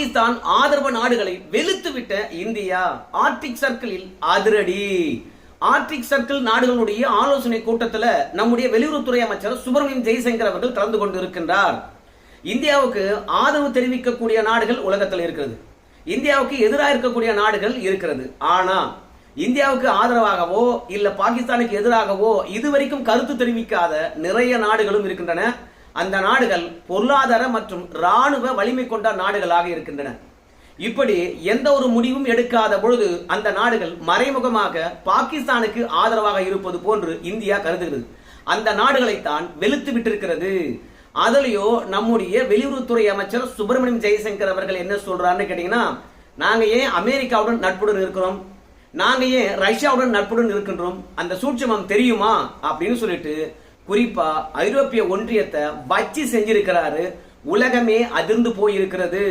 பாகிஸ்தான் ஆதரவு நாடுகளை வெளுத்துவிட்ட India. Arctic சர்க்கிளில் அதிரடி. ஆர்டிக் சர்க்கிள் நாடுகளுடைய ஆலோசனை கூட்டத்தில் நம்முடைய வெளியுறவுத்துறை அமைச்சர் சுப்பிரமணியம் ஜெய்சங்கர் அவர்கள் கலந்து கொண்டு இருக்கின்றார் இந்தியாவுக்கு ஆதரவு தெரிவிக்கக்கூடிய நாடுகள் உலகத்தில் இருக்கிறது. இந்தியாவுக்கு எதிராக இருக்கக்கூடிய நாடுகள் இருக்கிறது. ஆனா இந்தியாவுக்கு ஆதரவாகவோ இல்ல பாகிஸ்தானுக்கு எதிராகவோ இதுவரைக்கும் கருத்து தெரிவிக்காத நிறைய நாடுகளும் இருக்கின்றன. அந்த நாடுகள் பொருளாதார மற்றும் ராணுவ வலிமை கொண்ட நாடுகளாக இருக்கின்றன. இப்படி எந்த ஒரு முடிவும் எடுக்காத பொழுது அந்த நாடுகள் மறைமுகமாக பாகிஸ்தானுக்கு ஆதரவாக இருப்பது போன்று இந்தியா கருதுகிறது. அந்த நாடுகளைத்தான் வெளுத்து விட்டிருக்கிறது. அதுலயோ நம்முடைய வெளியுறவுத்துறை அமைச்சர் சுப்பிரமணியம் ஜெயசங்கர் அவர்கள் என்ன சொல்றாருன்னு கேட்டீங்கன்னா நாங்க ஏன் அமெரிக்காவுடன் நட்புடன் இருக்கிறோம்? நாங்க ஏன் ரஷ்யாவுடன் நட்புடன் இருக்கின்றோம்? அந்த சூட்சமம் தெரியுமா? அப்படின்னு சொல்லிட்டு குறிப்பா ஐரோப்பிய ஒன்றியத்தை வச்சு செஞ்சிருக்கிறாரு. உலகமே அதிர்ந்து போயிருக்கிறது.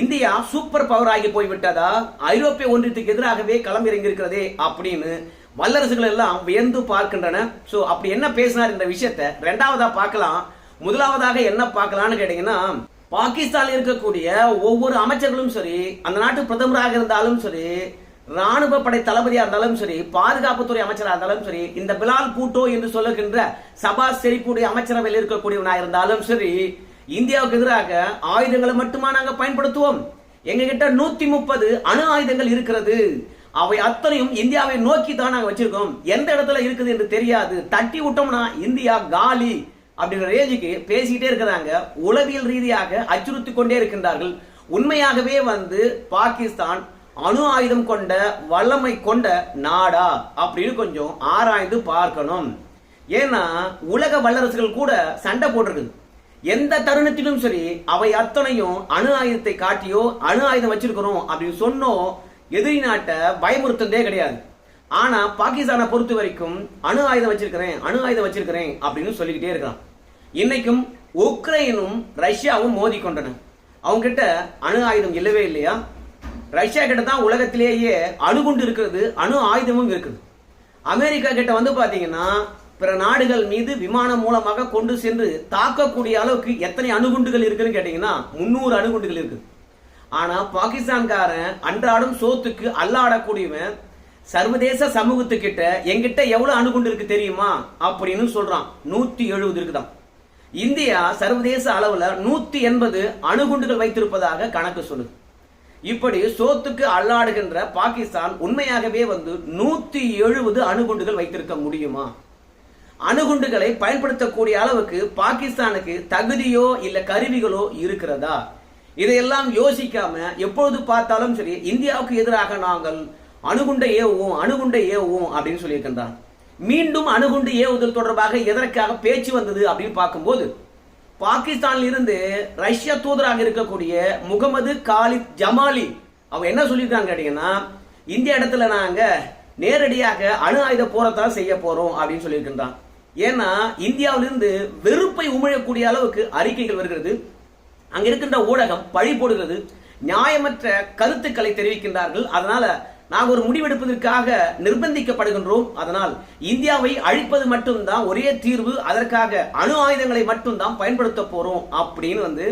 இந்தியா சூப்பர் பவர் ஆகி போய்விட்டதா? ஐரோப்பிய ஒன்றியத்துக்கு எதிராகவே களமிறங்கியிருக்கிறதே அப்படின்னு வல்லரசுகள் எல்லாம் வியந்து பார்க்கின்றன. சோ அப்படி என்ன பேசினார் இந்த விஷயத்தை? ரெண்டாவதா பார்க்கலாம். முதலாவதாக என்ன பார்க்கலாம்னு கேட்டீங்கன்னா பாகிஸ்தானில் இருக்கக்கூடிய ஒவ்வொரு அமைச்சர்களும் சரி அந்த நாட்டு பிரதமராக இருந்தாலும் சரி ராணுவ படை தளபதியா இருந்தாலும் சரி பாதுகாப்புத்துறை அமைச்சராக இருந்தாலும் சரி இந்த பிலால் பூட்டோ என்று சொல்லுகின்ற சபா செரிப்புடைய அமைச்சரவையில் இருக்கக்கூடியவனா இருந்தாலும் சரி இந்தியாவுக்கு எதிராக ஆயுதங்களை மட்டுமா நாங்க பயன்படுத்துவோம்? எங்க கிட்ட நூத்தி முப்பது அணு ஆயுதங்கள் இருக்கிறது. அவை அத்தனையும் இந்தியாவை நோக்கி தான் நாங்க வச்சிருக்கோம். எந்த இடத்துல இருக்குது என்று தெரியாது. தட்டி விட்டோம்னா இந்தியா காலி அப்படிங்கிற ரேஞ்சுக்கு பேசிக்கிட்டே இருக்கிறாங்க. உளவியல் ரீதியாக அச்சுறுத்தி கொண்டே இருக்கின்றார்கள். உண்மையாகவே வந்து பாகிஸ்தான் அணு ஆயுதம் கொண்ட வல்லமை கொண்ட நாடா அப்படின்னு கொஞ்சம் ஆராய்ந்து பார்க்கணும். ஏன்னா உலக வல்லரசுகள் கூட சண்டை போட்டிருக்குது. எந்த தருணத்திலும் சரி அவை அத்தனையும் அணு ஆயுதத்தை காட்டியோ அணு ஆயுதம் வச்சிருக்கிறோம் அப்படின்னு சொன்னோ எதிரி நாட்டை பயமுறுத்ததே கிடையாது. ஆனா பாகிஸ்தானை பொறுத்த வரைக்கும் அணு ஆயுதம் வச்சிருக்கிறேன் அணு ஆயுதம் வச்சிருக்கிறேன் அப்படின்னு சொல்லிக்கிட்டே இருக்கான். இன்னைக்கும் உக்ரைனும் ரஷ்யாவும் மோதி கொண்டன அவங்க கிட்ட அணு ஆயுதம் இல்லவே இல்லையா? ரஷ்யா கிட்ட தான் உலகத்திலேயே அணுகுண்டு இருக்கிறது அணு ஆயுதமும் இருக்குது. அமெரிக்கா கிட்ட வந்து பார்த்தீங்கன்னா பிற நாடுகள் மீது விமானம் மூலமாக கொண்டு சென்று தாக்கக்கூடிய அளவுக்கு எத்தனை அணுகுண்டுகள் இருக்குன்னு கேட்டீங்கன்னா முந்நூறு அணுகுண்டுகள் இருக்குது. ஆனால் பாகிஸ்தான்காரன் அன்றாடம் சோத்துக்கு அல்லாடக்கூடியவன் சர்வதேச சமூகத்துக்கிட்ட எங்கிட்ட எவ்வளோ அணுகுண்டு இருக்கு தெரியுமா? அப்படின்னு சொல்கிறான் நூற்றி எழுபது இருக்குதான் இந்தியா சர்வதேச அளவில் நூற்றி எண்பது அணுகுண்டுகள் வைத்திருப்பதாக கணக்கு சொல்லுது. இப்படி சோத்துக்கு அல்லாடுகின்ற பாகிஸ்தான் உண்மையாகவே வந்து நூத்தி எழுபது அணுகுண்டுகள் வைத்திருக்க முடியுமா? அணுகுண்டுகளை பயன்படுத்தக்கூடிய அளவுக்கு பாகிஸ்தானுக்கு தகுதியோ இல்ல கருவிகளோ இருக்கிறதா? இதையெல்லாம் யோசிக்காம எப்பொழுது பார்த்தாலும் சரி இந்தியாவுக்கு எதிராக நாங்கள் அணுகுண்டை ஏவுவோம் அணுகுண்டை ஏவுவோம் அப்படின்னு சொல்லியிருக்கின்றான் மீண்டும் அணுகுண்டு ஏவுதல் தொடர்பாக எதற்காக பேச்சு வந்தது அப்படின்னு பார்க்கும்போது பாகிஸ்தானில் இருந்து ரஷ்ய தூதராக இருக்கக்கூடிய முகமது காலித் ஜமாலி. அவங்க என்ன சொல்லியிருக்காங்க கேட்டீங்கன்னா இந்திய இடத்துல நாங்க நேரடியாக அணு ஆயுத போரத்தான் செய்ய போறோம் அப்படின்னு சொல்லியிருக்கின்றான் ஏன்னா இந்தியாவிலிருந்து வெறுப்பை உமிழக்கூடிய அளவுக்கு அறிக்கைகள் வருகிறது. அங்க இருக்கின்ற ஊடகம் பழி போடுகிறது. நியாயமற்ற கருத்துக்களை தெரிவிக்கின்றார்கள். அதனால நாங்கள் ஒரு முடிவெடுப்பதற்காக நிர்பந்திக்கப்படுகின்றோம். அதனால் இந்தியாவை அழிப்பது மட்டும்தான் ஒரே தீர்வு அதற்காக அணு ஆயுதங்களை மட்டும்தான் பயன்படுத்த போறோம் அப்படின்னு வந்து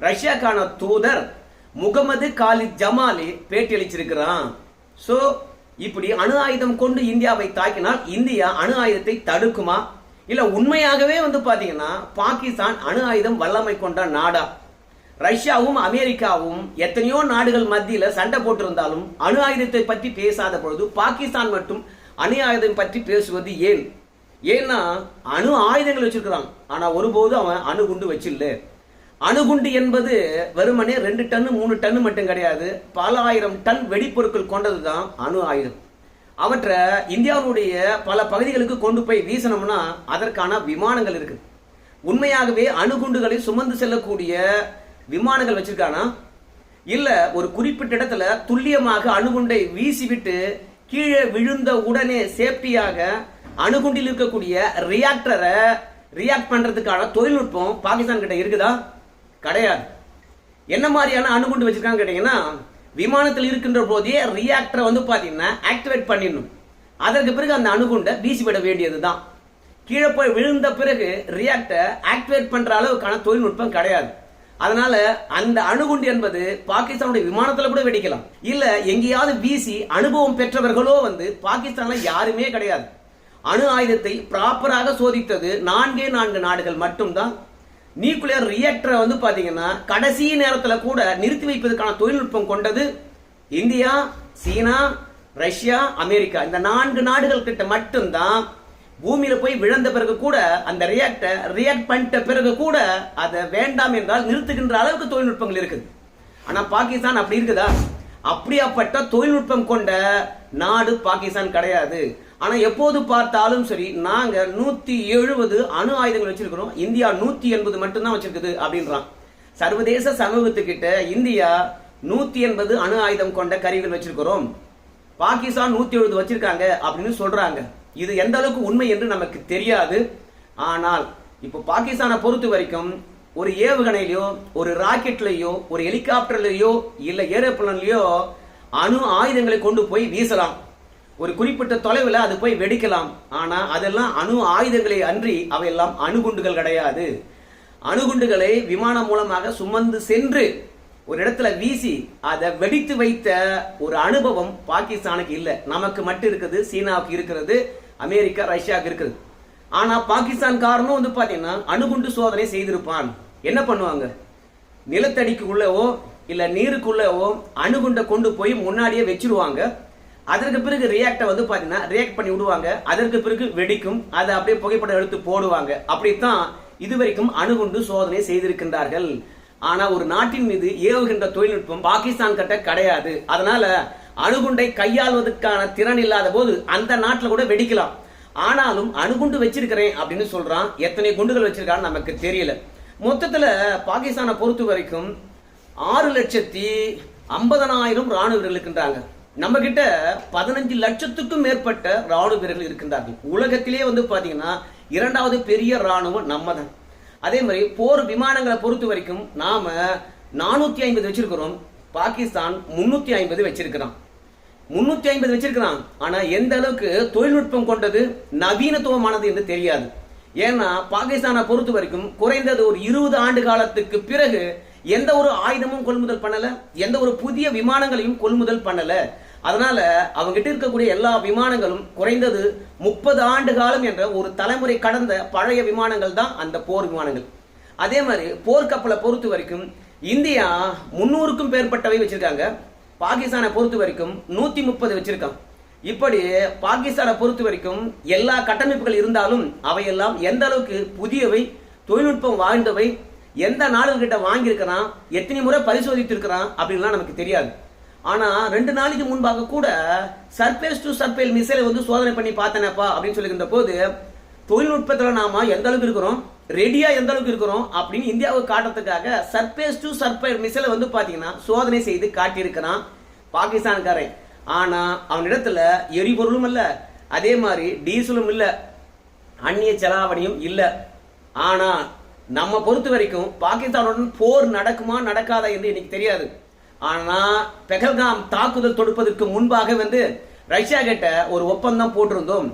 ரஷ்யாக்கான தூதர் முகமது காலித் ஜமாலி பேட்டி அளிச்சிருக்கிறான் ஸோ இப்படி அணு ஆயுதம் கொண்டு இந்தியாவை தாக்கினால் இந்தியா அணு ஆயுதத்தை தடுக்குமா? இல்ல உண்மையாகவே வந்து பாத்தீங்கன்னா பாகிஸ்தான் அணு ஆயுதம் வல்லமை கொண்ட நாடா ரஷ்யாவும் அமெரிக்காவும் எத்தனையோ நாடுகள் மத்தியில் சண்டை போட்டிருந்தாலும் அணு ஆயுதத்தை பற்றி பேசாத பொழுது பாகிஸ்தான் மட்டும் அணு ஆயுதம் பற்றி பேசுவது ஏன்? ஏன்னா அணு ஆயுதங்கள் வச்சிருக்கிறான். ஆனால் ஒருபோது அவன் அணுகுண்டு வச்சில்ல. அணுகுண்டு என்பது வெறுமனே ரெண்டு டன்னு மூணு டன்னு மட்டும் கிடையாது. பல ஆயிரம் டன் வெடிப்பொருட்கள் கொண்டதுதான் அணு ஆயுதம். அவற்றை இந்தியாவுடைய பல பகுதிகளுக்கு கொண்டு போய் வீசணும்னா அதற்கான விமானங்கள் இருக்கு. உண்மையாகவே அணுகுண்டுகளை சுமந்து செல்லக்கூடிய விமானங்கள் வச்சிருக்கானா? இல்ல ஒரு குறிப்பிட்ட இடத்துல துல்லியமாக அணுகுண்டை வீசிவிட்டு கீழே விழுந்த உடனே சேஃப்டியாக அணுகுண்டில் இருக்கக்கூடிய ரியாக்டரை ரியாக்ட் பண்றதுக்கான தொழில்நுட்பம் பாகிஸ்தான் கிட்ட இருக்குதா? கிடையாது. என்ன மாதிரியான அணுகுண்டு வச்சிருக்காங்க கேட்டீங்கன்னா விமானத்தில் இருக்கின்ற போதே ரியாக்டரை வந்து பாத்தீங்கன்னா ஆக்டிவேட் பண்ணிடணும். அதற்கு பிறகு அந்த அணுகுண்டை வீசிவிட வேண்டியதுதான். கீழே போய் விழுந்த பிறகு ரியாக்டர் ஆக்டிவேட் பண்ற அளவுக்கான தொழில்நுட்பம் கிடையாது. அதனால அந்த அணுகுண்டு என்பது பாகிஸ்தானுடைய விமானத்துல கூட வெடிக்கலாம். இல்ல எங்கேயாவது வீசி அனுபவம் பெற்றவர்களோ வந்து பாகிஸ்தான்ல யாருமே கிடையாது. அணு ஆயுதத்தை ப்ராப்பராக சோதித்தது நான்கே நான்கு நாடுகள் மட்டும்தான். நியூக்ளியர் ரியாக்டரை வந்து பாத்தீங்கன்னா கடைசி நேரத்துல கூட நிறுத்தி வைப்பதற்கான தொழில்நுட்பம் கொண்டது இந்தியா சீனா ரஷ்யா அமெரிக்கா. இந்த நான்கு நாடுகள் கிட்ட மட்டும்தான் பூமியில போய் விழுந்த பிறகு கூட அந்த ரியாக்டை ரியாக்ட் பண்ணிட்ட பிறகு கூட அதை வேண்டாம் என்றால் நிறுத்துகின்ற அளவுக்கு தொழில்நுட்பங்கள் இருக்குது. ஆனா பாகிஸ்தான் அப்படி இருக்குதா? அப்படியாப்பட்ட தொழில்நுட்பம் கொண்ட நாடு பாகிஸ்தான் கிடையாது. ஆனா எப்போது பார்த்தாலும் சரி நாங்க நூத்தி எழுபது அணு ஆயுதங்கள் வச்சிருக்கிறோம். இந்தியா நூத்தி எண்பது மட்டும்தான் வச்சிருக்குது அப்படின்றான். சர்வதேச சமூகத்துக்கிட்ட இந்தியா நூத்தி எண்பது அணு ஆயுதம் கொண்ட கருவிகள் வச்சிருக்கிறோம். பாகிஸ்தான் நூத்தி எழுபது வச்சிருக்காங்க அப்படின்னு சொல்றாங்க. இது எந்த அளவுக்கு உண்மை என்று நமக்கு தெரியாது. ஆனால் இப்போ பாகிஸ்தானை பொறுத்த வரைக்கும் ஒரு ஏவுகணையிலையோ ஒரு ராக்கெட்லையோ ஒரு ஹெலிகாப்டர்லையோ இல்லை ஏரோப்ளன்லையோ அணு ஆயுதங்களை கொண்டு போய் வீசலாம். ஒரு குறிப்பிட்ட தொலைவில் அது போய் வெடிக்கலாம். ஆனால் அதெல்லாம் அணு ஆயுதங்களை அன்றி அவையெல்லாம் அணுகுண்டுகள் கிடையாது. அணுகுண்டுகளை விமானம் மூலமாக சுமந்து சென்று ஒரு இடத்துல வீசி அதை வெடித்து வைத்த ஒரு அனுபவம் பாகிஸ்தானுக்கு இல்லை. நமக்கு மட்டும் இருக்குது சீனாவுக்கு இருக்கிறது. அமெரிக்கா ரஷ்யாவுக்கு இருக்குது. ஆனா பாகிஸ்தான் காரணம் வந்து பாத்தீங்கன்னா அணுகுண்டு சோதனை செய்திருப்பான். என்ன பண்ணுவாங்க? நிலத்தடிக்குள்ளவோ இல்ல நீருக்குள்ளவோ அணுகுண்டை கொண்டு போய் முன்னாடியே வச்சிருவாங்க. அதற்கு பிறகு ரியாக்டை வந்து பாத்தீங்கன்னா ரியாக்ட் பண்ணி விடுவாங்க. அதற்கு பிறகு வெடிக்கும். அதை அப்படியே புகைப்படம் எடுத்து போடுவாங்க. அப்படித்தான் இதுவரைக்கும் அணுகுண்டு சோதனை செய்திருக்கின்றார்கள். ஆனா ஒரு நாட்டின் மீது ஏவுகின்ற தொழில்நுட்பம் பாகிஸ்தான் கிட்ட கிடையாது. அதனால அணுகுண்டை கையாள்வதற்கான திறன் இல்லாத போது அந்த நாட்டில் கூட வெடிக்கலாம். ஆனாலும் அணுகுண்டு வச்சிருக்கிறேன் அப்படின்னு சொல்றான். எத்தனை குண்டுகள் வச்சிருக்கான்னு நமக்கு தெரியல. மொத்தத்தில் பாகிஸ்தானை பொறுத்த வரைக்கும் ஆறு லட்சத்தி ஐம்பதனாயிரம் ராணுவ வீரர்கள் இருக்கின்றாங்க. நம்ம கிட்ட பதினஞ்சு லட்சத்துக்கும் மேற்பட்ட ராணுவ வீரர்கள் இருக்கின்றார்கள். உலகத்திலே வந்து பாத்தீங்கன்னா இரண்டாவது பெரிய ராணுவம் நம்ம தான் அதே மாதிரி போர் விமானங்களை பொறுத்த வரைக்கும் நாம நானூத்தி ஐம்பது வச்சிருக்கிறோம். பாகிஸ்தான் முன்னூத்தி ஐம்பது வச்சிருக்கிறான். முன்னூத்தி ஐம்பது வச்சிருக்கிறான். ஆனா எந்த அளவுக்கு தொழில்நுட்பம் கொண்டது நவீனத்துவமானது என்று தெரியாது. ஏன்னா பாகிஸ்தானை பொறுத்த வரைக்கும் குறைந்தது ஒரு இருபது ஆண்டு காலத்துக்கு பிறகு எந்த ஒரு ஆயுதமும் கொள்முதல் பண்ணல எந்த ஒரு புதிய விமானங்களையும் கொள்முதல் பண்ணல. அதனால அவங்ககிட்ட இருக்கக்கூடிய எல்லா விமானங்களும் குறைந்தது முப்பது ஆண்டு காலம் என்ற ஒரு தலைமுறை கடந்த பழைய விமானங்கள் தான் அந்த போர் விமானங்கள். அதே மாதிரி போர்க்கப்பலை பொறுத்த வரைக்கும் இந்தியா முன்னூறுக்கும் மேற்பட்டவை வச்சிருக்காங்க. பாகிஸ்தானை பொறுத்த வரைக்கும் நூத்தி முப்பது வச்சிருக்கான். இப்படி பாகிஸ்தானை பொறுத்த வரைக்கும் எல்லா கட்டமைப்புகள் இருந்தாலும் அவையெல்லாம் எந்த அளவுக்கு புதியவை தொழில்நுட்பம் வாய்ந்தவை எந்த நாடுகிட்ட வாங்கியிருக்கிறான் எத்தனை முறை பரிசோதித்து இருக்கிறான் அப்படின்லாம் நமக்கு தெரியாது. ஆனா ரெண்டு நாளைக்கு முன்பாக கூட சர்பேஸ் டு சர்பேல் மிசைலை வந்து சோதனை பண்ணி பார்த்தனப்பா அப்படின்னு சொல்லியிருந்த போது தொழில்நுட்பத்தில் நாம எந்த அளவுக்கு இருக்கிறோம்? ரெடியா எந்த அளவுக்கு இருக்கிறோம்? அப்படின்னு இந்தியாவுக்கு காட்டுறதுக்காக சர்பேஸ் டு சர்பேல் மிசைலை வந்து பாத்தீங்கன்னா சோதனை செய்து காட்டியிருக்கிறான் பாகிஸ்தான்காரன். ஆனா அவனிடத்துல எரிபொருளும் இல்ல. அதே மாதிரி டீசலும் இல்ல. அந்நிய செலாவணியும் இல்ல. ஆனா நம்ம பொறுத்த வரைக்கும் பாகிஸ்தானுடன் போர் நடக்குமா நடக்காதா என்று எனக்கு தெரியாது. ஆனா பெகல்காம் தாக்குதல் தொடுப்பதற்கு முன்பாக வந்து ரஷ்யா கிட்ட ஒரு ஒப்பந்தம் போட்டிருந்தோம்.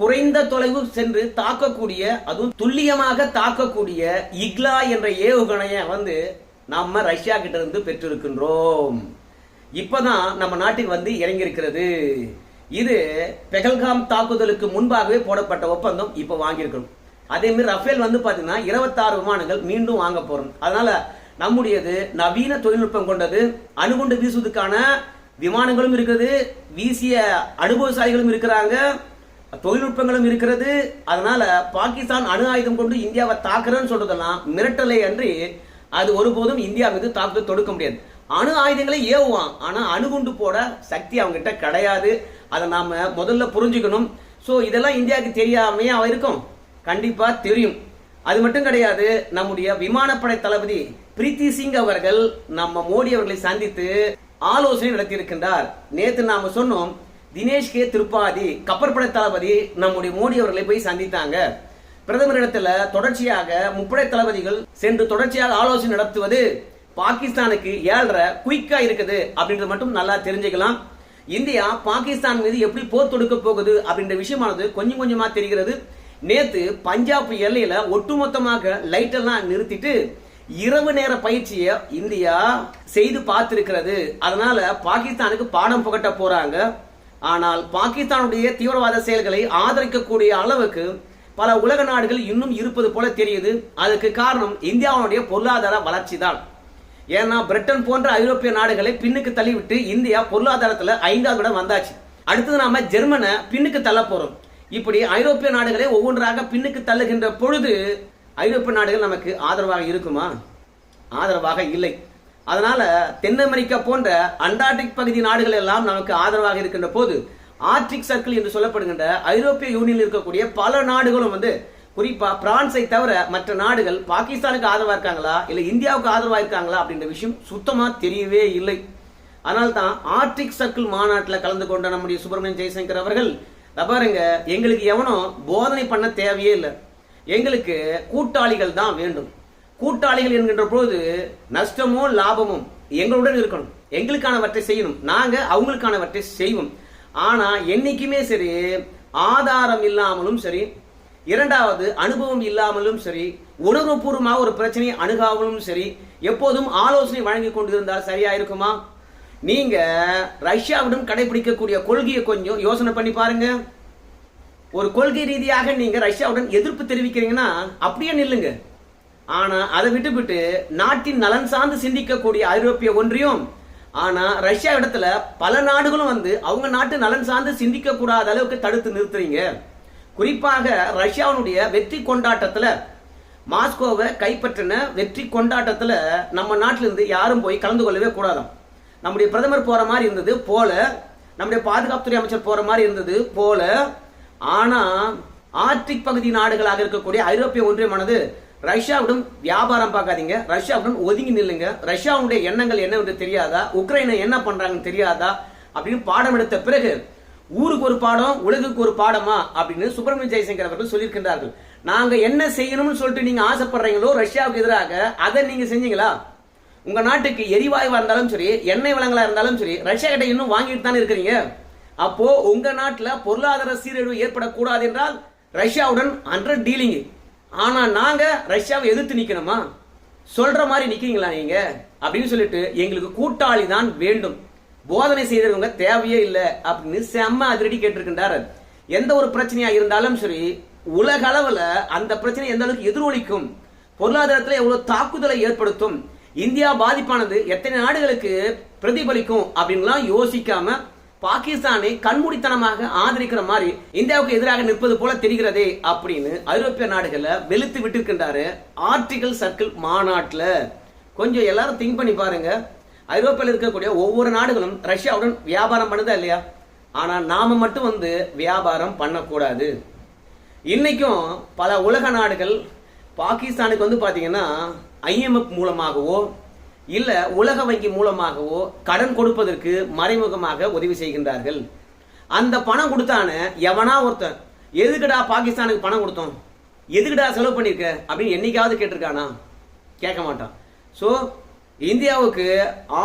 குறைந்த தொலைவு சென்று தாக்கக்கூடிய அதுவும் துல்லியமாக தாக்கக்கூடிய இக்லா என்ற ஏவுகணைய வந்து நம்ம ரஷ்யா கிட்ட இருந்து பெற்றிருக்கின்றோம். இப்பதான் நம்ம நாட்டுக்கு வந்து இறங்கியிருக்கிறது. இது பெகல்காம் தாக்குதலுக்கு முன்பாகவே போடப்பட்ட ஒப்பந்தம் இப்ப வாங்கியிருக்கணும். அதே மாதிரி ரஃபேல் வந்து பாத்தீங்கன்னா இருபத்தாறு விமானங்கள் மீண்டும் வாங்க போறோம். அதனால நம்முடையது நவீன தொழில்நுட்பம் கொண்டது அணுகுண்டு வீசுவதற்கான விமானங்களும் இருக்குது வீசிய அனுபவசாலிகளும் இருக்கிறாங்க. தொழில்நுட்பங்களும் இருக்கிறது. அதனால பாகிஸ்தான் அணு ஆயுதம் கொண்டு இந்தியாவை தாக்குறேன்னு சொல்றதெல்லாம் மிரட்டலை அன்றி அது ஒருபோதும் இந்தியா மீது தாக்குதல் தொடுக்க முடியாது. அணு ஆயுதங்களை ஏவுவான். ஆனா அணுகுண்டு போட சக்தி அவங்ககிட்ட கிடையாது. அதை நாம முதல்ல புரிஞ்சுக்கணும். ஸோ இதெல்லாம் இந்தியாவுக்கு தெரியாமையா இருக்கும். கண்டிப்பா தெரியும். அது மட்டும் கிடையாது நம்முடைய விமானப்படை தளபதி பிரீத்தி சிங் அவர்கள் நம்ம மோடி அவர்களை சந்தித்து ஆலோசனை நடத்தியிருக்கின்றார். நேற்று நாம சொன்னோம் தினேஷ் கே திருப்பாதி கப்பற்படை தளபதி நம்முடைய மோடி அவர்களை போய் சந்தித்தாங்க. பிரதமரிடத்துல தொடர்ச்சியாக முப்படை தளபதிகள் சென்று தொடர்ச்சியாக ஆலோசனை நடத்துவது பாகிஸ்தானுக்கு ஏழரை குயிக்கா இருக்குது அப்படின்றது மட்டும் நல்லா தெரிஞ்சுக்கலாம். இந்தியா பாகிஸ்தான் மீது எப்படி போர் தொடுக்க போகுது அப்படின்ற விஷயமானது கொஞ்சம் கொஞ்சமா தெரிகிறது. நேத்து பஞ்சாப் எல்லையில ஒட்டுமொத்தமாக லைட் எல்லாம் நிறுத்திட்டு இரவு நேர பயிற்சியை இந்தியா செய்து பார்த்திருக்கிறது. அதனால பாகிஸ்தானுக்கு பாடம் புகட்ட போறாங்க. ஆனால் பாகிஸ்தானுடைய தீவிரவாத செயல்களை ஆதரிக்கக்கூடிய அளவுக்கு பல உலக நாடுகள் இன்னும் இருப்பது போல தெரியுது. அதுக்கு காரணம் இந்தியாவுடைய பொருளாதார வளர்ச்சி தான் ஏன்னா பிரிட்டன் போன்ற ஐரோப்பிய நாடுகளை பின்னுக்கு தள்ளிவிட்டு இந்தியா பொருளாதாரத்துல ஐந்தாவது இடம் வந்தாச்சு. அடுத்தது நாம ஜெர்மனை பின்னுக்கு தள்ள போறோம். இப்படி ஐரோப்பிய நாடுகளை ஒவ்வொன்றாக பின்னுக்கு தள்ளுகின்ற பொழுது ஐரோப்பிய நாடுகள் நமக்கு ஆதரவாக இருக்குமா? ஆதரவாக இல்லை. அதனால தென் அமெரிக்கா போன்ற அண்டார்டிக் பகுதி நாடுகள் எல்லாம் நமக்கு ஆதரவாக இருக்கின்ற போது ஆர்டிக் சர்க்கிள் என்று சொல்லப்படுகின்ற ஐரோப்பிய யூனியனில் இருக்கக்கூடிய பல நாடுகளும் வந்து குறிப்பா பிரான்ஸை தவிர மற்ற நாடுகள் பாகிஸ்தானுக்கு ஆதரவா இருக்காங்களா இல்ல இந்தியாவுக்கு ஆதரவா இருக்காங்களா அப்படின்ற விஷயம் சுத்தமா தெரியவே இல்லை. அதனால தான் ஆர்டிக் சர்க்கிள் மாநாட்டில் கலந்து கொண்ட நம்முடைய சுப்பிரமணியன் ஜெய்சங்கர் அவர்கள் பாருங்க எங்களுக்கு எவனும் போதனை பண்ண தேவையே இல்லை. எங்களுக்கு கூட்டாளிகள் தான் வேண்டும். கூட்டாளிகள் என்கின்ற போது நஷ்டமோ லாபமும் எங்களுடன் இருக்கணும். எங்களுக்கானவற்றை செய்யணும். நாங்க அவங்களுக்கானவற்றை செய்வோம். ஆனா என்னைக்குமே சரி ஆதாரம் இல்லாமலும் சரி இரண்டாவது அனுபவம் இல்லாமலும் சரி உணர்வுபூர்வமாக ஒரு பிரச்சனையை அணுகாமலும் சரி எப்போதும் ஆலோசனை வழங்கி கொண்டிருந்தால் சரியா இருக்குமா? நீங்க ரஷ்யாவுடன் கடைபிடிக்கக்கூடிய கொள்கையை கொஞ்சம் யோசனை பண்ணி பாருங்க. ஒரு கொள்கை ரீதியாக நீங்க ரஷ்யாவுடன் எதிர்ப்பு தெரிவிக்கிறீங்கன்னா அப்படியே நில்லுங்க. ஆனா அதை விட்டுவிட்டு நாட்டின் நலன் சார்ந்து சிந்திக்கக்கூடிய ஐரோப்பிய ஒன்றியம். ஆனா ரஷ்யா இடத்துல பல நாடுகளும் வந்து அவங்க நாட்டு நலன் சார்ந்து சிந்திக்க கூடாத அளவுக்கு தடுத்து நிறுத்துறீங்க. குறிப்பாக ரஷ்யாவுடைய வெற்றி கொண்டாட்டத்துல மாஸ்கோவை கைப்பற்றின வெற்றி கொண்டாட்டத்துல நம்ம நாட்டில இருந்து யாரும் போய் கலந்து கொள்ளவே கூடாதாம். நம்முடைய பிரதமர் போற மாதிரி இருந்தது போல நம்முடைய பாதுகாப்புத்துறை அமைச்சர் போற மாதிரி இருந்தது போல. ஆனா ஆர்டிக் பகுதி நாடுகளாக இருக்கக்கூடிய ஐரோப்பிய ஒன்றியமானது ரஷ்யாவுடன் வியாபாரம் பார்க்காதீங்க. ரஷ்யாவுடன் ஒதுங்கி நில்லுங்க. ரஷ்யாவுடைய எண்ணங்கள் என்னவென்று தெரியாதா? உக்ரைனை என்ன பண்றாங்கன்னு தெரியாதா? அப்படின்னு பாடம் எடுத்த பிறகு ஊருக்கு ஒரு பாடம் உலகுக்கு ஒரு பாடமா? அப்படின்னு சுப்பிரமணிய ஜெயசங்கர் அவர்கள் சொல்லியிருக்கின்றார்கள். நாங்க என்ன செய்யணும்னு சொல்லிட்டு நீங்க ஆசைப்படுறீங்களோ ரஷ்யாவுக்கு எதிராக அதை நீங்க செஞ்சீங்களா? உங்க நாட்டுக்கு எரிவாயுவா இருந்தாலும் சரி எண்ணெய் வளங்களா இருந்தாலும் சரி ரஷ்யா கிட்ட இன்னும் வாங்கிட்டு தானே இருக்கிறீங்க? அப்போ உங்க நாட்டுல பொருளாதார சீரழிவு ஏற்படக்கூடாது என்றால் ரஷ்யாவுடன் அண்டர் டீலிங் ஆனால் நாங்கள் ரஷ்யாவை எதிர்த்து நிற்கணுமா சொல்கிற மாதிரி நிற்கிறீங்களா நீங்கள் அப்படின்னு சொல்லிட்டு எங்களுக்கு கூட்டாளி தான் வேண்டும். போதனை செய்தவங்க தேவையே இல்லை அப்படின்னு செம்ம அதிரடி கேட்டிருக்கின்றார். எந்த ஒரு பிரச்சனையாக இருந்தாலும் சரி உலக அளவில் அந்த பிரச்சனை எந்த அளவுக்கு எதிரொலிக்கும்? பொருளாதாரத்தில் எவ்வளோ தாக்குதலை ஏற்படுத்தும்? இந்தியா பாதிப்பானது எத்தனை நாடுகளுக்கு பிரதிபலிக்கும் அப்படின்லாம் யோசிக்காம பாகிஸ்தானை கண்மூடித்தனமாக ஆதரிக்கிற மாதிரி இந்தியாவுக்கு எதிராக நிற்பது போல தெரிகிறதே அப்படின்னு ஐரோப்பிய நாடுகள்ல வெளுத்து விட்டுருக்கின்றாரு ஆர்டிகல் சர்க்கிள் மாநாட்டில். கொஞ்சம் எல்லாரும் திங்க் பண்ணி பாருங்க. ஐரோப்பியில் இருக்கக்கூடிய ஒவ்வொரு நாடுகளும் ரஷ்யாவுடன் வியாபாரம் பண்ணுதா இல்லையா? ஆனால் நாம மட்டும் வந்து வியாபாரம் பண்ணக்கூடாது. இன்னைக்கும் பல உலக நாடுகள் பாகிஸ்தானுக்கு வந்து பார்த்தீங்கன்னா ஐஎம்எஃப் மூலமாகவோ இல்லை உலக வங்கி மூலமாகவோ கடன் கொடுப்பதற்கு மறைமுகமாக உதவி செய்கின்றார்கள். அந்த பணம் கொடுத்தான எவனா ஒருத்தன் எதுக்குடா பாகிஸ்தானுக்கு பணம் கொடுத்தோம்? எதுக்குடா செலவு பண்ணியிருக்க அப்படின்னு என்னைக்காவது கேட்டிருக்கானா? கேட்க மாட்டான். ஸோ இந்தியாவுக்கு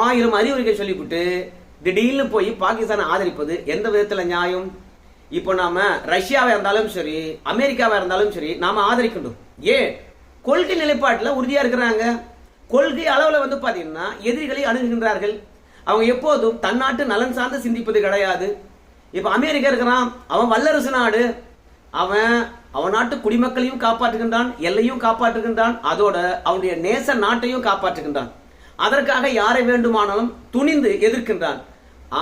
ஆயிரம் அறிவுரைகள் சொல்லிவிட்டு திடீர்னு போய் பாகிஸ்தானை ஆதரிப்பது எந்த விதத்தில் நியாயம்? இப்போ நாம ரஷ்யாவாக இருந்தாலும் சரி அமெரிக்காவாக இருந்தாலும் சரி நாம ஆதரிக்கணும் ஏன்? கொள்கை நிலைப்பாட்டில் உறுதியா இருக்கிறாங்க. கொள்கை அளவில் வந்து பார்த்தீங்கன்னா எதிரிகளை அணுகுகின்றார்கள். அவங்க எப்போதும் தன்னாட்டு நலன் சார்ந்து சிந்திப்பது கிடையாது. இப்போ அமெரிக்கா இருக்கிறான் அவன் வல்லரசு நாடு. அவன் அவன் நாட்டு குடிமக்களையும் காப்பாற்றுகின்றான் எல்லையும் காப்பாற்றுகின்றான் அதோட அவனுடைய நேச நாட்டையும் காப்பாற்றுகின்றான். அதற்காக யாரை வேண்டுமானாலும் துணிந்து எதிர்க்கின்றான்.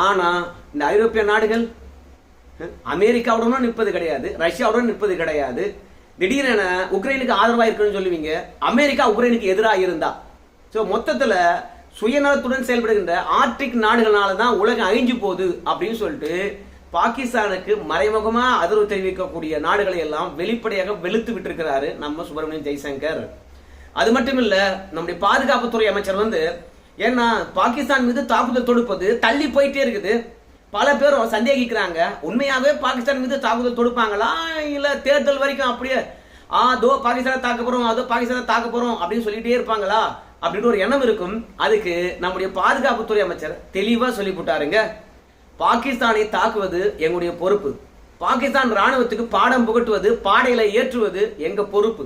ஆனா இந்த ஐரோப்பிய நாடுகள் அமெரிக்காவுடனும் நிற்பது கிடையாது ரஷ்யாவுடன் நிற்பது கிடையாது. திடீரென உக்ரைனுக்கு ஆதரவாக இருக்குன்னு சொல்லுவீங்க. அமெரிக்கா உக்ரைனுக்கு எதிராக இருந்தா. ஸோ மொத்தத்தில் சுயநலத்துடன் செயல்படுகின்ற ஆர்டிக் நாடுகளால தான் உலகம் அழிஞ்சு போகுது அப்படின்னு சொல்லிட்டு பாகிஸ்தானுக்கு மறைமுகமாக ஆதரவு தெரிவிக்கக்கூடிய நாடுகளை எல்லாம் வெளிப்படையாக வெளுத்து விட்டிருக்கிறாரு நம்ம சுப்பிரமணியன் ஜெய்சங்கர். அது மட்டும் இல்லை நம்முடைய பாதுகாப்புத்துறை அமைச்சர் வந்து ஏன்னா பாகிஸ்தான் மீது தாக்குதல் தொடுப்பது தள்ளி போயிட்டே இருக்குது. பல பேரும் சந்தேகிக்கிறாங்க. உண்மையாகவே பாகிஸ்தான் மீது தாக்குதல் தொடுப்பாங்களா? இல்லை தேர்தல் வரைக்கும் அப்படியே ஆ அதோ பாகிஸ்தானை தாக்க போறோம் அதோ பாகிஸ்தானை தாக்க போறோம் அப்படின்னு சொல்லிட்டே இருப்பாங்களா? அப்படின்னு ஒரு எண்ணம் இருக்கும். அதுக்கு நம்முடைய பாதுகாப்புத்துறை அமைச்சர் தெளிவா சொல்லி போட்டாருங்க பாகிஸ்தானை தாக்குவது எங்களுடைய பொறுப்பு. பாகிஸ்தான் ராணுவத்துக்கு பாடம் புகட்டுவது பாடைகளை ஏற்றுவது எங்க பொறுப்பு.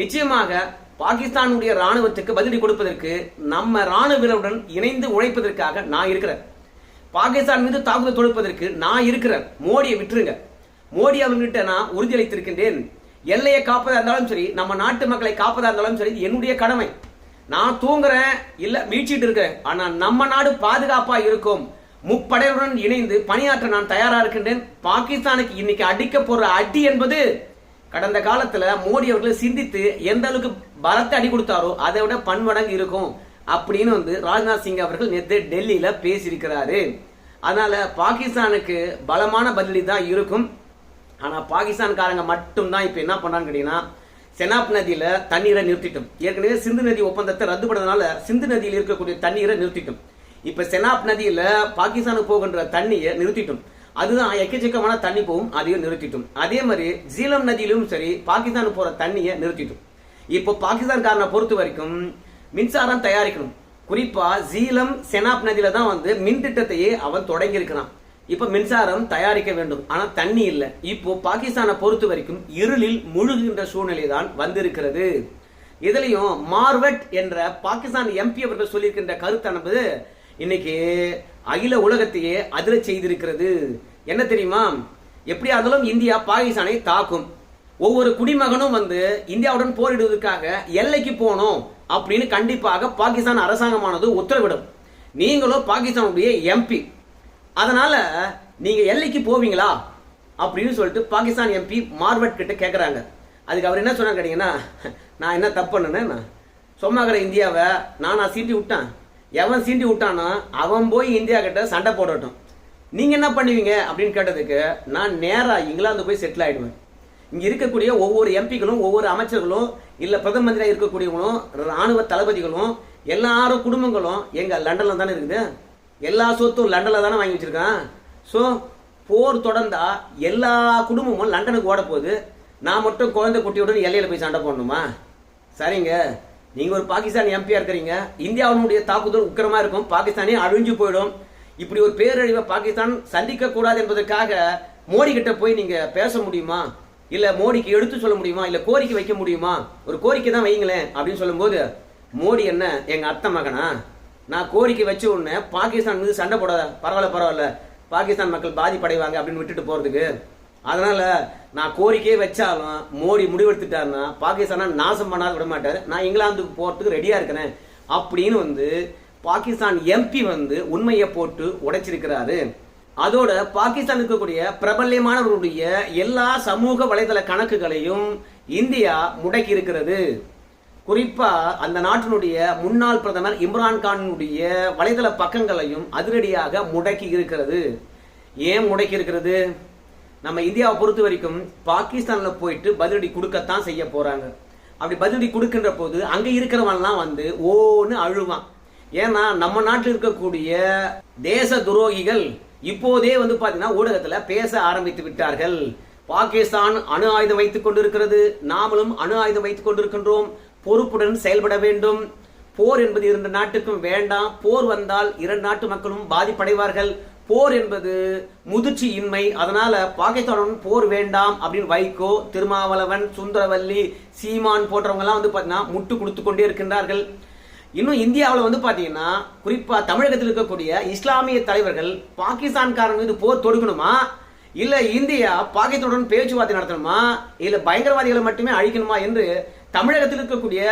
நிச்சயமாக பாகிஸ்தானுடைய ராணுவத்துக்கு பதிலடி கொடுப்பதற்கு நம்ம ராணுவ வீரருடன் இணைந்து உழைப்பதற்காக நான் இருக்கிறேன். பாகிஸ்தான் மீது தாக்குதல் தொடுப்பதற்கு நான் இருக்கிறேன். மோடியை விட்டுருங்க. மோடி அவர்கிட்ட நான் உறுதியளித்திருக்கின்றேன். எல்லையை காப்பதா இருந்தாலும் சரி நம்ம நாட்டு மக்களை காப்பதா இருந்தாலும் சரி என்னுடைய கடமை. நான் தூங்குறேன் இல்ல மீட்சிட்டு இருக்கிறேன். ஆனா நம்ம நாடு பாதுகாப்பா இருக்கும். முப்படையுடன் இணைந்து பணியாற்ற நான் தயாரா இருக்கின்றேன். பாகிஸ்தானுக்கு இன்னைக்கு அடிக்க போற அடி என்பது கடந்த காலத்துல மோடி அவர்கள் சிந்தித்து எந்த அளவுக்கு பலத்தை அடி கொடுத்தாரோ அதை விட பன்மடங்கு இருக்கும் அப்படின்னு வந்து ராஜ்நாத் சிங் அவர்கள் நேற்று டெல்லியில பேசியிருக்கிறாரு. அதனால பாகிஸ்தானுக்கு பலமான பதிலடி தான் இருக்கும். ஆனால் பாகிஸ்தான்காரங்க மட்டும்தான் இப்போ என்ன பண்ணான்னு கேட்டீங்கன்னா செனாப் நதியில் தண்ணீரை நிறுத்திட்டோம். ஏற்கனவே சிந்து நதி ஒப்பந்தத்தை ரத்து பண்ணதுனால சிந்து நதியில் இருக்கக்கூடிய தண்ணீரை நிறுத்திட்டோம். இப்போ செனாப் நதியில் பாகிஸ்தானுக்கு போகின்ற தண்ணியை நிறுத்திட்டோம். அதுதான் எக்கச்சக்கமான தண்ணி போகும் அதையும் நிறுத்திட்டோம். அதே மாதிரி ஜீலம் நதியிலும் சரி பாகிஸ்தானுக்கு போகிற தண்ணியை நிறுத்திட்டோம். இப்போ பாகிஸ்தான்காரனை பொறுத்த வரைக்கும் மின்சாரம் தயாரிக்கணும். குறிப்பாக ஜீலம் செனாப் நதியில தான் வந்து மின் திட்டத்தையே அவன் தொடங்கியிருக்கிறான். இப்ப மின்சாரம் தயாரிக்க வேண்டும். ஆனா தண்ணி இல்லை. இப்போ பாகிஸ்தானை பொறுத்த வரைக்கும் இருளில் முழுகின்ற சூழ்நிலை தான் வந்திருக்கிறது. இதுலயும் மார்வெட் என்ற பாகிஸ்தான் எம்பி அவர்கள் சொல்லியிருக்கின்ற கருத்தானது இன்னைக்கு அகில உலகத்தையே அதிர செய்திருக்கிறது. என்ன தெரியுமா? எப்படி இருந்தாலும் இந்தியா பாகிஸ்தானை தாக்கும். ஒவ்வொரு குடிமகனும் வந்து இந்தியாவுடன் போரிடுவதற்காக எல்லைக்கு போகணும் அப்படின்னு கண்டிப்பாக பாகிஸ்தான் அரசாங்கமானது உத்தரவிடும். நீங்களும் பாகிஸ்தானுடைய எம்பி அதனால நீங்க எல்லைக்கு போவீங்களா? அப்படின்னு சொல்லிட்டு பாகிஸ்தான் எம்பி மார்வட் கிட்ட கேட்குறாங்க அதுக்கு அவர் என்ன சொன்னார் கேட்டீங்கன்னா நான் என்ன தப்பு பண்ணேன்னா சொம்மாகிற இந்தியாவை நானா சீண்டி விட்டேன். எவன் சீண்டி விட்டானோ அவன் போய் இந்தியா கிட்ட சண்டை போடட்டும். நீங்க என்ன பண்ணுவீங்க? அப்படின்னு கேட்டதுக்கு நான் நேராக இங்கிலாந்து போய் செட்டில் ஆயிடுவேன். இங்க இருக்கக்கூடிய ஒவ்வொரு எம்பிகளும் ஒவ்வொரு அமைச்சர்களும் இல்ல பிரதம மந்திரியாக இருக்கக்கூடியவங்களும் ராணுவ தளபதிகளும் எல்லாரும் குடும்பங்களும் எங்க லண்டன்ல தானே இருக்குது. எல்லா சொத்தும் லண்டனில் தானே வாங்கி வச்சுருக்கான். ஸோ போர் தொடர்ந்தா எல்லா குடும்பமும் லண்டனுக்கு ஓட போகுது. நான் மட்டும் குழந்தை குட்டியுடன் எல்லையில் போய் சண்டை போடணுமா? சரிங்க. நீங்கள் ஒரு பாகிஸ்தான் எம்பியாக இருக்கிறீங்க. இந்தியாவினுடைய தாக்குதல் உக்கரமாக இருக்கும். பாகிஸ்தானே அழிஞ்சு போயிடும். இப்படி ஒரு பேரழிவை பாகிஸ்தான் சந்திக்கக்கூடாது என்பதற்காக மோடி கிட்ட போய் நீங்கள் பேச முடியுமா? இல்லை மோடிக்கு எடுத்து சொல்ல முடியுமா? இல்லை கோரிக்கை வைக்க முடியுமா? ஒரு கோரிக்கை தான் வைங்களேன் அப்படின்னு சொல்லும்போது மோடி என்ன எங்கள் அத்தை மகனா? நான் கோரிக்கை வச்ச உடனே பாகிஸ்தான் மீது சண்டை போடாத. பரவாயில்ல பரவாயில்ல. பாகிஸ்தான் மக்கள் பாதிப்படைவாங்க அப்படின்னு விட்டுட்டு போகிறதுக்கு அதனால் நான் கோரிக்கையே வச்சாலும் மோடி முடிவெடுத்துட்டாருன்னா பாகிஸ்தானை நாசம் பண்ணாத விட மாட்டார். நான் இங்கிலாந்துக்கு போகிறதுக்கு ரெடியாக இருக்கிறேன் அப்படின்னு வந்து பாகிஸ்தான் எம்பி வந்து உண்மையை போட்டு உடைச்சிருக்கிறாரு. அதோட பாகிஸ்தான் இருக்கக்கூடிய பிரபல்யமானவர்களுடைய எல்லா சமூக வலைதள கணக்குகளையும் இந்தியா முடக்கி இருக்கிறது. குறிப்பா அந்த நாட்டினுடைய முன்னாள் பிரதமர் இம்ரான்கானுடைய வலைதள பக்கங்களையும் அதிரடியாக முடக்கி இருக்கிறது. ஏன் முடக்கி இருக்கிறது? நம்ம இந்தியாவை பொறுத்த வரைக்கும் பாகிஸ்தான்ல போயிட்டு பதிலடி கொடுக்கத்தான் செய்ய போறாங்க. அப்படி பதிலடி கொடுக்கின்ற போது அங்க இருக்கிறவன்லாம் வந்து ஓன்னு அழுவான். ஏன்னா நம்ம நாட்டில் இருக்கக்கூடிய தேச துரோகிகள் இப்போதே வந்து பாத்தீங்கன்னா ஊடகத்துல பேச ஆரம்பித்து விட்டார்கள். பாகிஸ்தான் அணு ஆயுதம் வைத்துக் கொண்டிருக்கிறது. நாமளும் அணு ஆயுதம் வைத்துக் கொண்டிருக்கின்றோம். பொறுப்புடன் செயல்பட வேண்டும். போர் என்பது இரண்டு நாட்டுக்கும் வேண்டாம். போர் வந்தால் இரண்டு நாட்டு மக்களும் பாதிப்படைவார்கள். போர் என்பது முதிர்ச்சி இன்மை அதனால பாகிஸ்தானுடன் போர் வேண்டாம் அப்படின்னு வைகோ திருமாவளவன் சுந்தரவல்லி சீமான் போன்றவங்க எல்லாம் வந்து பாத்தீங்கன்னா முட்டு கொடுத்து கொண்டே இருக்கின்றார்கள். இன்னும் இந்தியாவில் வந்து பாத்தீங்கன்னா குறிப்பா தமிழகத்தில் இருக்கக்கூடிய இஸ்லாமிய தலைவர்கள் பாகிஸ்தான்காரன் மீது போர் தொடுக்கணுமா? இல்ல இந்தியா பாகிஸ்தானுடன் பேச்சுவார்த்தை நடத்தணுமா? இல்ல பயங்கரவாதிகளை மட்டுமே அழிக்கணுமா? என்று தமிழகத்தில் இருக்கக்கூடிய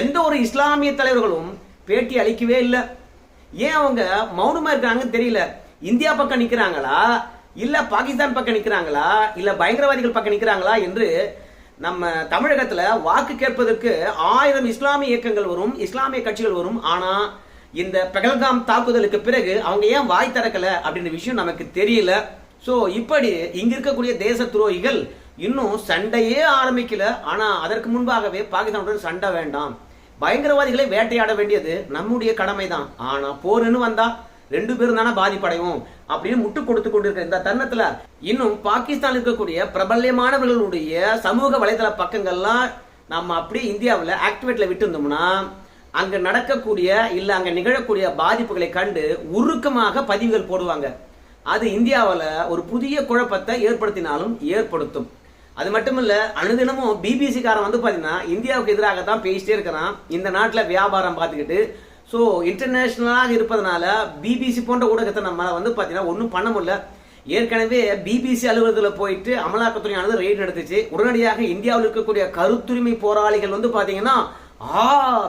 எந்த ஒரு இஸ்லாமிய தலைவர்களும் பேட்டி அளிக்கவே இல்லை. ஏன் அவங்க மௌனமா இருக்காங்கன்னு தெரியல. இந்தியா பக்கம் நிற்கிறாங்களா இல்ல பாகிஸ்தான் பக்கம் நிற்கிறாங்களா இல்ல பயங்கரவாதிகள் பக்கம் நிற்கிறாங்களா என்று நம்ம தமிழகத்துல வாக்கு கேட்பதற்கு ஆயிரம் இஸ்லாமிய இயக்கங்கள் வரும் இஸ்லாமிய கட்சிகள் வரும். ஆனா இந்த பெகல்காம் தாக்குதலுக்கு பிறகு அவங்க ஏன் வாய் திறக்கல அப்படின்ற விஷயம் நமக்கு தெரியல. சோ இப்படி இங்க இருக்கக்கூடிய தேச துரோகிகள் இன்னும் சண்டையே ஆரம்பிக்கல. ஆனா அதற்கு முன்பாகவே பாகிஸ்தானுடன் சண்டை வேண்டாம். பயங்கரவாதிகளை வேட்டையாட வேண்டியது நம்முடைய கடமை தான் ஆனா போர்னு வந்தா ரெண்டு பேரும் தானே பாதிப்படையும் அப்படின்னு முட்டு கொடுத்து கொண்டிருக்கிற இந்த தருணத்துல இன்னும் பாகிஸ்தான் இருக்கக்கூடிய பிரபல்யமானவர்களுடைய சமூக வலைதள பக்கங்கள்லாம் நம்ம அப்படியே இந்தியாவில் ஆக்டிவேட்ல விட்டுருந்தோம்னா அங்க நடக்கக்கூடிய இல்ல அங்க நிகழக்கூடிய பாதிப்புகளை கண்டு உருக்கமாக பதிவுகள் போடுவாங்க. அது இந்தியாவில் ஒரு புதிய குழப்பத்தை ஏற்படுத்தினாலும் ஏற்படுத்தும். அது மட்டும் இல்ல அனுதினமும் பிபிசிக்காரன் வந்து பாத்தீங்கன்னா இந்தியாவுக்கு எதிராக தான் பேசிட்டே இருக்கிறான். இந்த நாட்டுல வியாபாரம் பார்த்துக்கிட்டு ஸோ இன்டர்நேஷனலாக இருப்பதனால பிபிசி போன்ற ஊடகத்தை நம்ம வந்து பார்த்தீங்கன்னா ஒன்றும் பண்ண முடியல. ஏற்கனவே பிபிசி அலுவலகத்தில் போயிட்டு அமலாக்கத்துறையானது ரெய்டு நடத்துச்சு. உடனடியாக இந்தியாவில் இருக்கக்கூடிய கருத்துரிமை போராளிகள் வந்து பார்த்தீங்கன்னா ஆ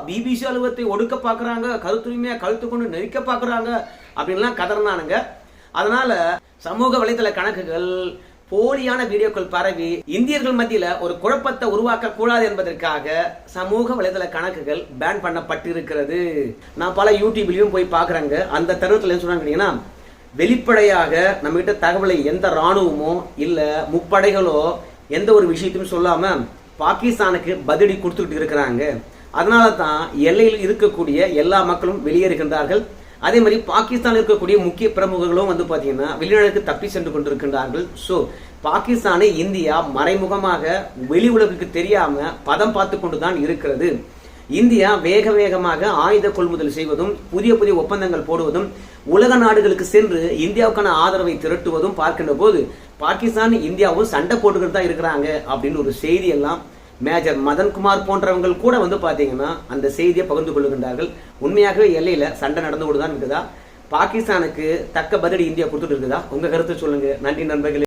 பிபிசி அலுவலகத்தை ஒடுக்க பார்க்குறாங்க கருத்துரிமையாக கழுத்து கொண்டு நெரிக்க பார்க்குறாங்க அப்படின்லாம் கதறினானுங்க. அதனால சமூக வலைதள கணக்குகள் போலியான வீடியோக்கள் பரவி இந்தியர்கள் மத்தியில ஒரு குழப்பத்தை உருவாக்க கூடாது என்பதற்காக சமூக வலைதள கணக்குகள் பேன் பண்ணப்பட்டிருக்கிறது. நான் பல யூடியூப்லயும் போய் பார்க்கறேங்க. அந்த தருணத்துல என்ன சொன்னாங்க கேட்டீங்கன்னா, வெளிப்படையாக நம்மகிட்ட தகவலை எந்த ராணுவமோ இல்ல முப்படைகளோ எந்த ஒரு விஷயத்தையும் சொல்லாம பாகிஸ்தானுக்கு பதிலடி கொடுத்துக்கிட்டு இருக்கிறாங்க. அதனால தான் எல்லையில் இருக்கக்கூடிய எல்லா மக்களும் வெளியேறுகின்றார்கள். அதே மாதிரி பாகிஸ்தானில் இருக்கக்கூடிய முக்கிய பிரமுகர்களும் வந்து பார்த்தீங்கன்னா வெளிநாடுக்கு தப்பி சென்று கொண்டிருக்கின்றார்கள். ஸோ பாகிஸ்தானை இந்தியா மறைமுகமாக வெளி உலகுக்கு தெரியாம பதம் பார்த்து கொண்டுதான் இருக்கிறது. இந்தியா வேக வேகமாக ஆயுத கொள்முதல் செய்வதும் புதிய புதிய ஒப்பந்தங்கள் போடுவதும் உலக நாடுகளுக்கு சென்று இந்தியாவுக்கான ஆதரவை திரட்டுவதும் பார்க்கின்ற போது பாகிஸ்தான் இந்தியாவும் சண்டை போட்டுக்கிட்டு தான் இருக்கிறாங்க அப்படின்னு ஒரு செய்தி எல்லாம் மேஜர் மதன்குமார் போன்றவங்கள் கூட வந்து பாத்தீங்கன்னா அந்த செய்தியை பகிர்ந்து கொள்ளுகின்றார்கள் உண்மையாகவே எல்லையில் சண்டை நடந்து கொண்டுதான் இருக்குதா? பாகிஸ்தானுக்கு தக்க பதிலடி இந்தியா கொடுத்துட்டு இருக்குதா? உங்க கருத்து சொல்லுங்க. நன்றி நண்பர்களே.